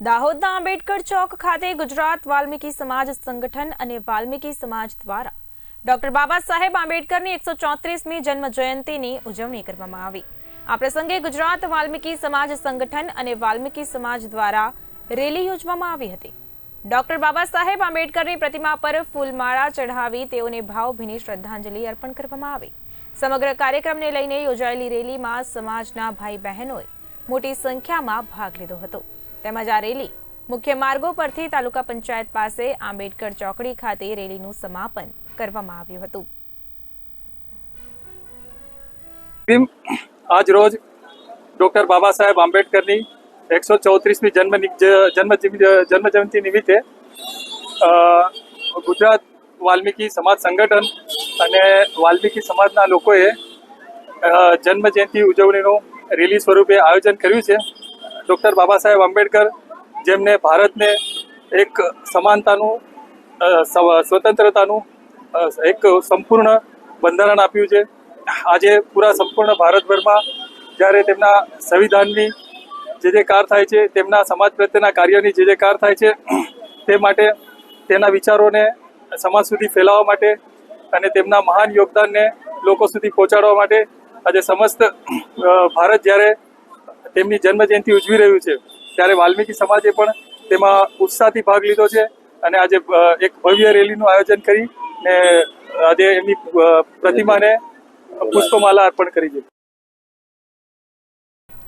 દાહોદના આંબેડકર ચોક ખાતે ગુજરાત વાલ્મીકી સમાજ સંગઠન અને વાલ્મીકી સમાજ દ્વારા ડોક્ટર બાબા સાહેબ આંબેડકરની એકસો ચોત્રીસમી જન્મ જયંતિની ઉજવણી કરવામાં આવી. આ પ્રસંગે ગુજરાત વાલ્મીકી સમાજ સંગઠન અને વાલ્મીકી સમાજ દ્વારા રેલી યોજવામાં આવી હતી. ડોક્ટર બાબા સાહેબ આંબેડકરની પ્રતિમા પર ફૂલમાળા ચઢાવી તેઓને ભાવભીની શ્રદ્ધાંજલિ અર્પણ કરવામાં આવી. સમગ્ર કાર્યક્રમને લઈને યોજાયેલી રેલીમાં સમાજના ભાઈ બહેનોએ મોટી સંખ્યામાં ભાગ લીધો હતો. તેમજ આ રેલી મુખ્ય માર્ગો પરથી તાલુકા પંચાયત પાસે આંબેડકર ચોકડી ખાતે રેલીનું સમાપન કરવામાં આવ્યું હતું. આજ રોજ ડોક્ટર બાબા સાહેબ આંબેડકરની એકસો ચોત્રીસમી જન્મ જન્મ જિ- જન્મ જયંતિ નિમિત્તે ગુજરાત વાલ્મીકી સમાજ સંગઠન અને વાલ્મીકી સમાજના લોકોએ જન્મ જયંતિ ઉજવણીનું રેલી સ્વરૂપે આયોજન કર્યું છે. ડૉક્ટર બાબા સાહેબ આંબેડકર, જેમને ભારતને એક સમાનતાનું સ્વતંત્રતાનું એક સંપૂર્ણ બંધારણ આપ્યું છે. આજે પૂરા સંપૂર્ણ ભારતભરમાં જ્યારે તેમના સંવિધાનની જે જે કાર થાય છે, તેમના સમાજ પ્રત્યેના કાર્યની જે જે કાર થાય છે, તે માટે તેના વિચારોને સમાજ સુધી ફેલાવવા માટે અને તેમના મહાન યોગદાનને લોકો સુધી પહોંચાડવા માટે આજે સમસ્ત ભારત જ્યારે તેમની જન્મ જયંતિ ઉજવી રહ્યું છે. ત્યારે વાલ્મીકી સમાજે પણ તેમાં ઉત્સાહથી ભાગ લીધો છે અને આજે એક ભવ્ય રેલીનું આયોજન કરી ને આજે એમની પ્રતિમાને પુષ્પમાલા અર્પણ કરી છે.